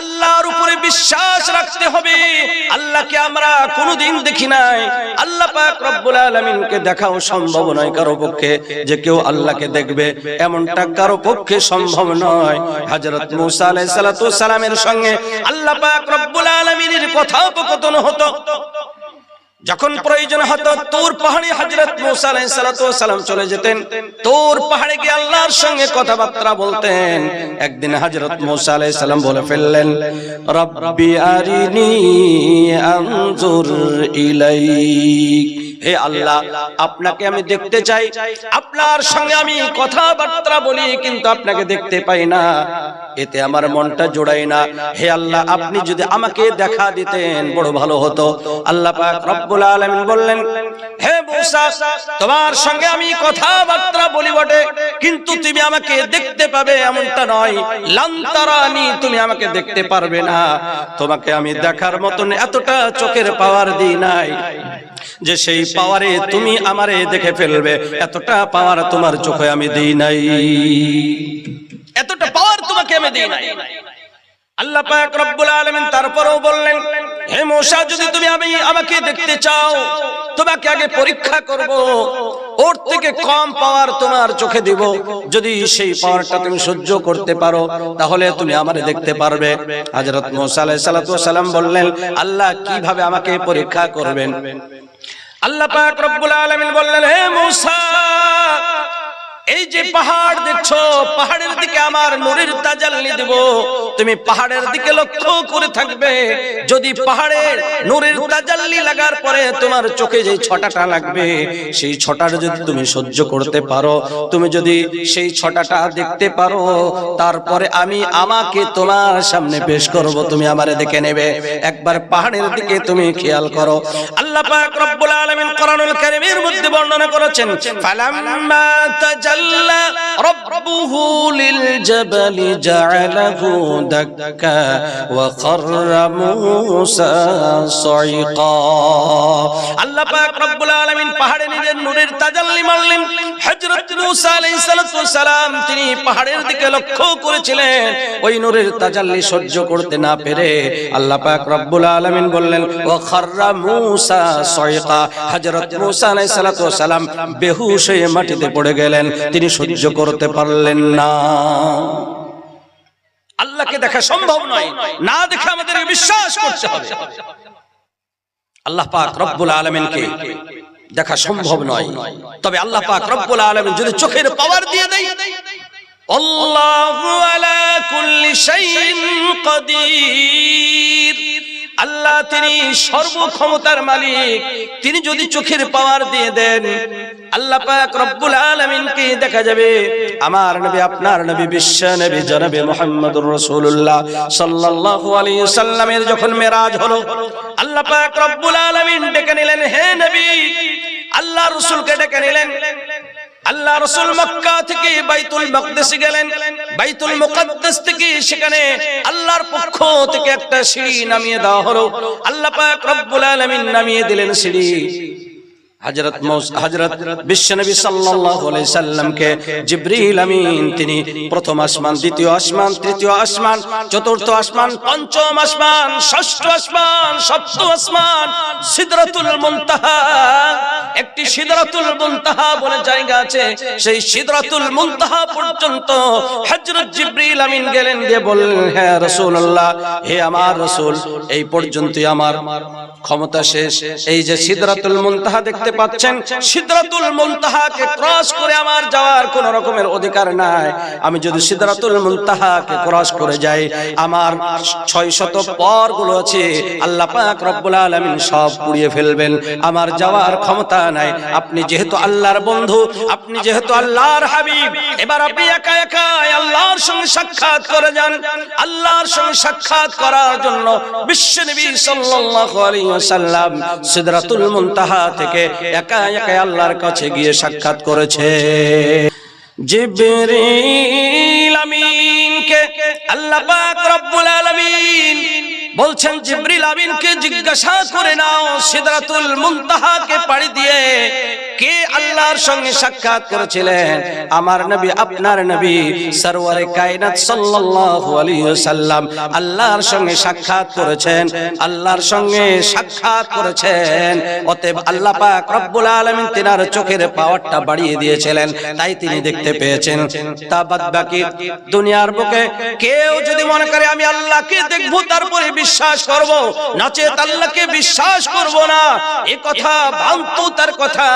আল্লাহর উপরে বিশ্বাস রাখতে হবে। আল্লাহকে আমরা কোনোদিন দেখি নাই। আল্লাহ পাক রব্বুল আলামিনকে দেখাও সম্ভব নয় কারও পক্ষে যে কেউ আল্লাহকে দেখবে। এমনটা কারও পক্ষে সম্ভব নয়। হযরত মুসা আলাইহিস সালামের সঙ্গে আল্লাহ পাক রব্বুল আলামিনের কথোপকথন হতো। যখন প্রয়োজন হতো, তোর পাহাড়ে হযরত মুসা চলে যেতেন। তোর পাহাড়ে গিয়ে আল্লাহর সঙ্গে কথাবার্তা বলতেন। একদিন হযরত মুসা বলে ফেললেন হে আল্লাহ, আপনাকে আমি দেখতে চাই। আপনার সঙ্গে আমি কথাবার্তা বলি, কিন্তু আপনাকে দেখতে পাই না। এতে আমার মনটা জোড়াই না। হে আল্লাহ, আপনি যদি আমাকে দেখা দিতেন, বড় ভালো হতো। আল্লাহ রব্বুল বললেন, হে তোমার সঙ্গে আমি কথাবার্তা বলি বটে, কিন্তু তুমি আমাকে দেখতে পাবে এমনটা নয়। লান্তারানি তুমি আমাকে দেখতে পারবে না। তোমাকে আমি দেখার মতন এতটা চোখের পাওয়ার দিই নাই যে সেই পাওয়ারে তুমি আমারে দেখে ফেলবে। এতটা পাওয়ার তোমার চোখে আমি দিই নাই। তোমাকে আমি দিই নাই। আল্লাহ পাক রব্বুল আলামিন তারপরেও বললেন, হে মোসা, যদি তুমি আমি আমাকে দেখতে চাও, তোমাকে আগে পরীক্ষা করব। ওর থেকে কম পাওয়ার তোমার চোখে দিব। যদি সেই পাওয়ারটা তুমি সহ্য করতে পারো, তাহলে তুমি আমারে দেখতে পারবে। হযরত মুসা আলাইহিস সালাতু সালাম বললেন, আল্লাহ কীভাবে আমাকে পরীক্ষা করবেন? আল্লাহ পাক রব্বুল আলামিন বললেন, হে মূসা এই যে পাহাড় দেখছ পাহাড়ের দিকে আমার নূরের তাজাল্লি দেব। তুমি পাহাড়ের দিকে লক্ষ্য করে থাকবে। যদি পাহাড়ের নূরের তাজাল্লি লাগার পরে তোমার চোখে যে ছটাটা লাগবে, সেই ছটাটা যদি তুমি সহ্য করতে পারো, তুমি যদি সেই ছটাটা দেখতে পারো, তারপরে আমি আমাকে তোমার সামনে পেশ করব, তুমি আমারে দেখে নেবে। একবার পাহাড়ের দিকে তুমি খেয়াল করো। আল্লাহ পাক রব্বুল আলামিন কোরআনুল কারীমের মধ্যে বর্ণনা করেছেন, ফালাম্মা তাজাল্লা রব্বুহু লিল জাবালি জাআলাহু ওয়া খাররা মূসা সাইকা আল্লাহ পাক রব্বুল আলামিন পাহাড়ে নিজের নূরের তাজাল্লি মারলেন। হযরত মূসা আলাইহিস সালাম তিনি পাহাড়ের দিকে লক্ষ্য করেছিলেন। ওই নূরের তাজাল্লি সহ্য করতে না পেরে আল্লাহ পাক রব্বুল আলামিন বললেন ওয়া খাররা মূসা সাইকা হযরত মূসা আলাইহিস সালাম বেহুশ হয়ে মাটিতে পড়ে গেলেন। তিনি সহ্য করতে পারলেন না। আল্লাহকে দেখা সম্ভব নয়। না দেখে আমাদের বিশ্বাস করতে হবে। আল্লাহ পাক রব্বুল আলমিনকে দেখা সম্ভব নয়। তবে আল্লাহ পাক রব্বুল আলমিন যদি চোখের পাওয়ার দিয়ে দেয়, আল্লাহু আলা কুল্লি শাইইন কাদির। আল্লাহ তিনি সর্বক্ষমতার মালিক। তিনি যদি চোখের পাওয়ার দিয়ে দেন, আল্লাহ রব্বুল দেখা যাবে, আমার নবী, আপনার নবী, বিশ্ব নবী, জনাবে মুহাম্মদুর রাসূলুল্লাহ সাল্লাল্লাহু আলাইহি সাল্লামের যখন মেরাজ হলো, আল্লাহ রব্বুল আলামিন ডেকে নিলেন, হে নবী, আল্লাহ রাসূলকে ডেকে নিলেন। আল্লাহ রসুল মক্কা থেকে বাইতুল মকদেশে গেলেন। বাইতুল মুকদ্দাস থেকে সেখানে আল্লাহর পক্ষ থেকে একটা সিঁড়ি নামিয়ে দেওয়া হলো। আল্লাহ পাক রব্বুল আলামিন নামিয়ে দিলেন সিঁড়ি। হযরত হযরত বিশ্বনবী সাল্লাল্লাহু আলাইহি সাল্লামকে জিবরিল আমিন তিনি প্রথম আসমান দ্বিতীয় আসমান তৃতীয় আসমান চতুর্থ আসমান পঞ্চম আসমান ষষ্ঠ আসমান সপ্তম আসমান সিদরাতুল মুনতাহা। একটি সিদরাতুল মুনতাহা বলে জায়গা আছে। সেই সিদরাতুল মুনতাহা পর্যন্ত হযরত জিবরিল আমিন গেলেন দিয়ে বললেন হ্যাঁ রাসূলুল্লাহ হে আমার রাসূল এই পর্যন্তই আমার ক্ষমতা শেষ। এই যে সিদরাতুল মুনতাহা দেখতে পাচ্ছেন, সিদরাতুল মুনতাহাকে ক্রস করে আমার যাওয়ার কোন রকমের অধিকার নাই। আমি যদি সিদরাতুল মুনতাহাকে ক্রস করে যাই, আমার 600 পরগুলো আছে, আল্লাহ পাক রব্বুল আলামিন সব পুড়িয়ে ফেলবেন। আমার যাওয়ার ক্ষমতা নাই। আপনি যেহেতু আল্লাহর বন্ধু, আপনি যেহেতু আল্লাহর হাবিব, এবার আপনি একা একা আল্লাহর সঙ্গে সাক্ষাৎ করে যান। আল্লাহর সঙ্গে সাক্ষাৎ করার জন্য বিশ্বনবী সাল্লাল্লাহু আলাইহি ওয়াসাল্লাম সিদরাতুল মুনতাহা থেকে একা একা আল্লাহর কাছে গিয়ে সাক্ষাৎ করেছে। জিবরিল আমিনকে আল্লাহ পাক রব্বুল আলামিন বলছেন, জিবরিল আমিনকে জিজ্ঞাসা করে নাও সিদরাতুল মুনতাহাকে পাড়ি দিয়ে। কে আল্লাহর সঙ্গে সাক্ষাৎ করেছিলেন? আমার নবী, আপনার নবী সরওয়ারে কায়নাত সাল্লাল্লাহু আলাইহি ওয়াসাল্লাম আল্লাহর সঙ্গে সাক্ষাৎ করেছেন, আল্লাহর সঙ্গে সাক্ষাৎ করেছেন। অতএব আল্লাহ পাক রব্বুল আলামিন তিনার চোখের পাওয়ারটা বাড়িয়ে দিয়েছিলেন, তাই তিনি দেখতে পেয়েছেন। তা বাদ বাকি দুনিয়ার বুকে কেউ যদি মনে করে, আমি আল্লাহকে দেখব, তারপরে বিশ্বাস করব। নচেত আল্লাহকে বিশ্বাস করব না। এ কথা ভ্রান্ত তার কথা।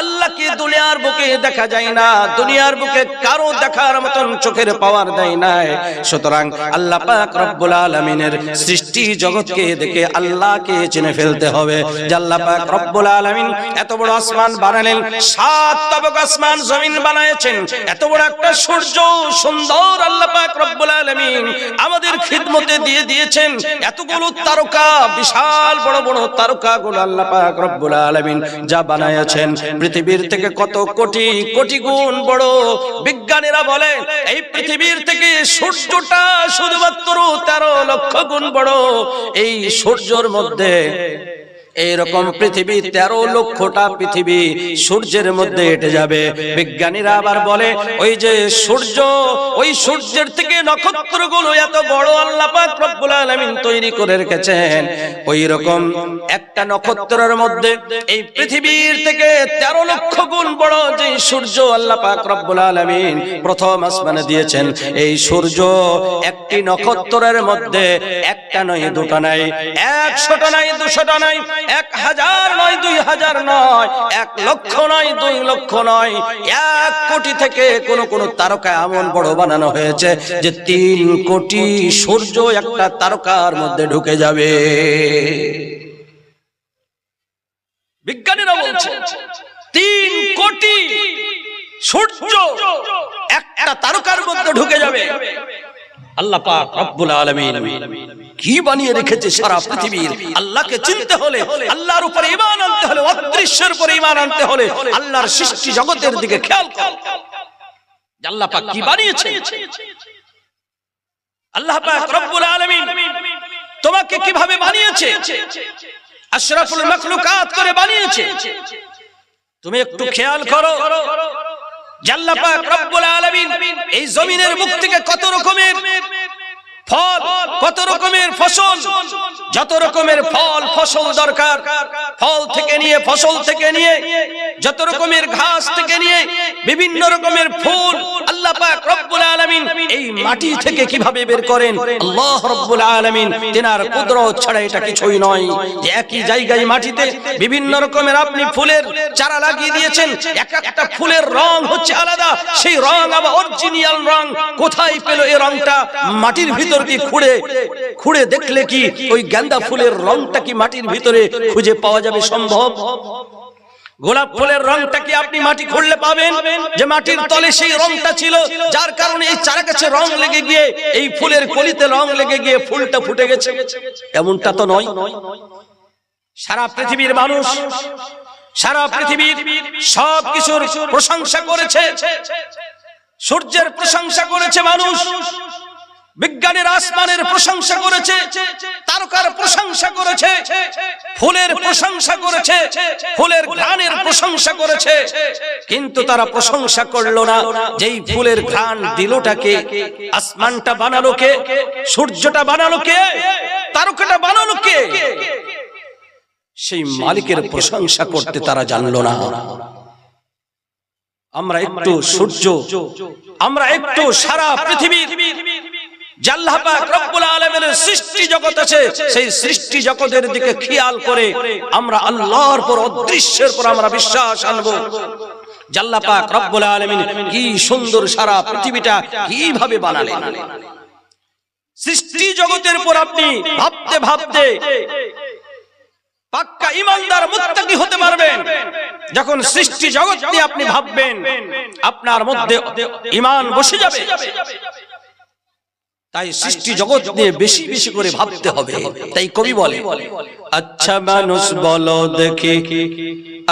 আল্লাহকে দুনিয়ার বুকে দেখা যায় না, দুনিয়ার বুকে কারও দেখার মতন চোখের পাওয়ার দেয় নাই। সুতরাং আল্লাহ পাক রব্বুল আলামিনের সৃষ্টি জগৎকে দেখে আল্লাহকে চিনে ফেলতে হবে যে আল্লাহ পাক রব্বুল আলামিন এত বড় আসমান বানালেন, সাত তবক আসমান জমিন বানায়েছেন। এত বড় একটা সূর্য সুন্দর আল্লাহ পাক রব্বুল আলামিন আমাদের খিদমতে দিয়ে দিয়েছেন। এতগুলো তারকা, বিশাল বড় বড় তারকা গুলো আল্লাহ পাক রব্বুল আলামিন যা বানায়াছেন পৃথিবীর থেকে কত কোটি কোটি গুণ বড় বিজ্ঞানীরা বলে এই পৃথিবীর থেকে সূর্যটা শুধুমাত্র তেরো লক্ষ গুণ বড়। এই সূর্যর মধ্যে এইরকম পৃথিবী তেরো লক্ষটা পৃথিবী সূর্যের মধ্যে হেঁটে যাবে। বিজ্ঞানীরা আবার বলে, ওই যে সূর্য, ওই সূর্যের থেকে নক্ষত্রগুলো এত বড় আল্লাহ তৈরি করে রেখেছেন। ওই রকম একটা নক্ষত্রের মধ্যে এই পৃথিবীর থেকে তেরো লক্ষ গুণ বড় যে সূর্য আল্লাহ পাক রব্বুল আলামিন প্রথম আসমানে দিয়েছেন, এই সূর্য একটি নক্ষত্রের মধ্যে একটা নয়, দুটা নাই একশোটা নাই দুশোটা নাই এক হাজার নয়, দুই হাজার নয়, এক লক্ষ নয়, দুই লক্ষ নয়, এক কোটি থেকে কোন কোন তারকা এমন বড় বানানো হয়েছে যে তিন কোটি সূর্য একটা তারকার মধ্যে ঢুকে যাবে। বিজ্ঞানীরা বলছে, তিন কোটি সূর্য একটা তারকার মধ্যে ঢুকে যাবে। আল্লাহ পাক রব্বুল আলামিন কি বানিয়ে রেখেছে সারা পৃথিবীর। আল্লাহকে চিনতে হলে, আল্লাহর উপরে ঈমান আনতে হলে, অদৃশ্যের উপরে ঈমান আনতে হলে আল্লাহর সৃষ্টি জগতের দিকে খেয়াল কর। আল্লাহ পাক কি বানিয়েছে। আল্লাহ পাক রব্বুল আলামিন তোমাকে কীভাবে বানিয়েছে? আশরাফুল মাখলুকাত করে বানিয়েছে। তুমি একটু খেয়াল করো। জাল্লা পাক রব্বুল আলামিন এই জমিনের মুখ থেকে কত রকমের ফল কত রকমের ফসল, যত রকমের ফল, ফসল দরকার। ফল থেকে নিয়ে, ফসল থেকে নিয়ে, যত রকমের ঘাস থেকে নিয়ে, বিভিন্ন রকমের ফুল মাটি থেকে কীভাবে বের করেন? ছাড়া এটা কিছুই নয়। একই জায়গায় মাটিতে বিভিন্ন রকমের আপনি ফুলের চারা লাগিয়ে দিয়েছেন, এক একটা ফুলের রং হচ্ছে আলাদা। সেই রং আবার অরিজিনাল রং। কোথায় পেল এই রংটা? মাটির ভিতর কি খুঁড়ে? খুঁড়ে দেখলে কি ওই গাঁদা ফুলের রংটা কি মাটির ভিতরে খুঁজে পাওয়া যাবে সম্ভব? গোলাপ ফুলের রংটা কি আপনি মাটি খুঁড়লে পাবেন? যে মাটির তলে সেই রংটা ছিল, যার কারণে এই চারা গাছে রং লেগে গিয়ে, এই ফুলের কলিতে রং লেগে গিয়ে ফুলটা ফুটে গেছে। এমনটা তো নয়। সারা পৃথিবীর মানুষ, সারা পৃথিবীর সব কিছুর প্রশংসা করেছে। সূর্যের প্রশংসা করেছে মানুষ। বিজ্ঞানের আসমানের প্রশংসা করেছে তারকার প্রশংসা করেছে ফুলের প্রশংসা করেছে ফুলের ঘ্রাণের প্রশংসা করেছে। কিন্তু তারা প্রশংসা করল না যেই ফুলের ঘ্রাণ দিলটাকে আসমানটা বানালো কে সূর্যটা বানালো কে তারকাটা বানালো কে? সেই মালিকের প্রশংসা করতে তারা জানলো না। আমরা একটু সূর্য আমরা একটু সারা পৃথিবীর জাল্লাহ পাক রব্বুল আলামিনের সৃষ্টি আছে, সেই সৃষ্টি জগতের দিকে খেয়াল করে আমরা আল্লাহর পর অদৃশ্যের পর আমরা বিশ্বাস আনব। কি সুন্দর সারা পৃথিবীটা কীভাবে সৃষ্টি জগতের পর আপনি ভাবতে ভাবতে পাক্কা ইমানদার মুত্তাকি হতে পারবেন। যখন সৃষ্টি জগৎ আপনি ভাববেন, আপনার মধ্যে ইমান বসে যাবে। তাই সৃষ্টি জগৎ নিয়ে বেশি বেশি করে ভাবতে হবে। তাই কবি বলে আচ্ছা মানুষ বলো দেখি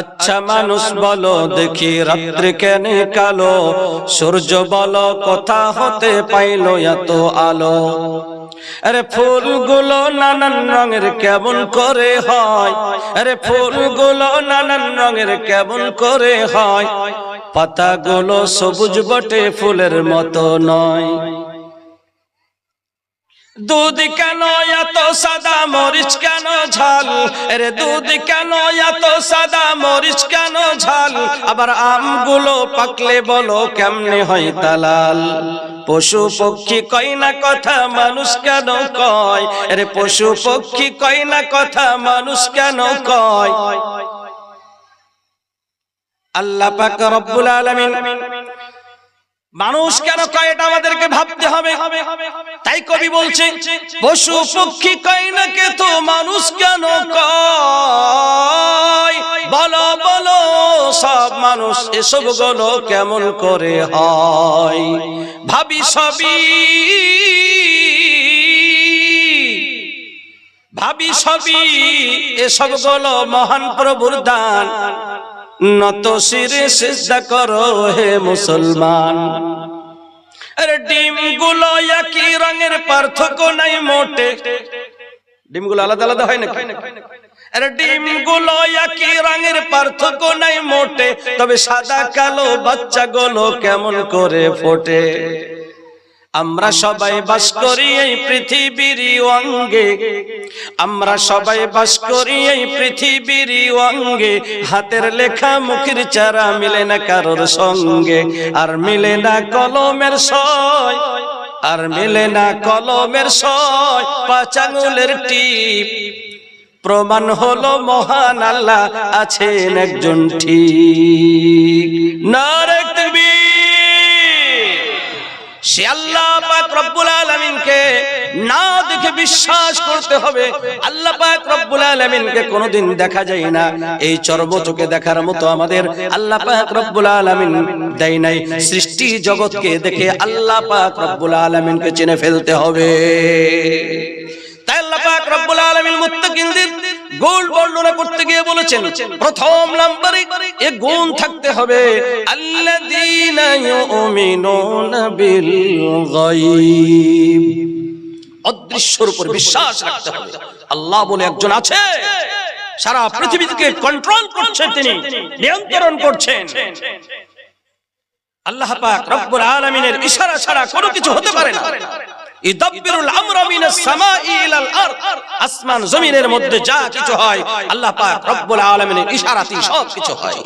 আচ্ছা মানুষ বলো দেখি রাত্রে কেন কালো সূর্য বলো কথা হতে পাইলো এত আলো। আরে ফুলগুলো নানান রঙের কেমন করে হয়। আরে ফুলগুলো নানান রঙের কেমন করে হয়। পাতাগুলো সবুজ বটে ফুলের মতো নয়। দুধ কেন এত সাদা মরিচ কেন ঝাল? আরে দুধ কেন এত সাদা মরিচ কেন ঝাল? আবার আমগুলো পাকলে বলো কেমনে হয় তালাল পশু পক্ষী কয় না কথা মানুষ কেন কয়? আরে পশু পক্ষী কয় না কথা মানুষ কেন কয়? আল্লাহ পাক রব্বুল আলামিন মানুষ কেন কয় এটা আমাদেরকে ভাবতে হবে? তাই কবি বলছে পশু পক্ষী কয় না কে তো মানুষ কেন কয়? বলো বলো সব মানুষ এসবগুলো কেমন করে হয়? ভাবি সবই ভাবি সবই এসবগুলো মহান প্রভুর দান। নত শিরে চেষ্টা করো হে মুসলমান। আরে ডিমগুলো একই রঙের পার্থক্য নাই মোটে। ডিমগুলো আলাদা আলাদা হয় নাকি? আরে ডিমগুলো একই রঙের পার্থক্য নাই মোটে। তবে সাদা কালো বাচ্চা গুলো কেমন করে ফোটে? আমরা সবাই বাস করি এই পৃথিবীর অঙ্গে। আমরা সবাই বাস করি এই পৃথিবীর অঙ্গে। হাতের লেখা মুখের চারা মিলে না কারোর সঙ্গে। আর মিলে না কলমের সয়। আর মিলে না কলমের সয়। পাঁচাঙ্গুলের টিপ। প্রমাণ হলো মহান আল্লাহ। আছেন একজন ঠিক। নারে তাকবীর সে আল্লাহ পাক রব্বুল আলামিনকে না দেখে বিশ্বাস করতে হবে। আল্লাহ পাক রব্বুল আলামিনকে কোনোদিন দেখা যায় না। এই চর্বচকে দেখার মতো আমাদের আল্লাহ পাক রব্বুল আলামিন দেয় নাই। সৃষ্টি জগৎকে দেখে আল্লাহ পাক রব্বুল আলামিনকে চিনে ফেলতে হবে। তাই আল্লাহ পাক রব্বুল আলামিন মুত্তাকিনদের গুণ বর্ণনা করতে গিয়ে বলেছেন, প্রথম নাম্বারে এ গুণ থাকতে হবে। আল্লাযীনা ইউমিনুনা বিল গায়ব। অদৃশ্যর উপর বিশ্বাস রাখতে হবে। আল্লাহ বলে একজন আছে, সারা পৃথিবীকে কন্ট্রোল করছেন তিনি, নিয়ন্ত্রণ করছেন। আল্লাহ পাক রব্বুল আলামিনের ইশারা ছাড়া কোনো কিছু হতে পারে না। আসমান জমিনের মধ্যে যা কিছু হয় আল্লাহ পাক রব্বুল আলামিনের ইশারাতেই সব কিছু হয়।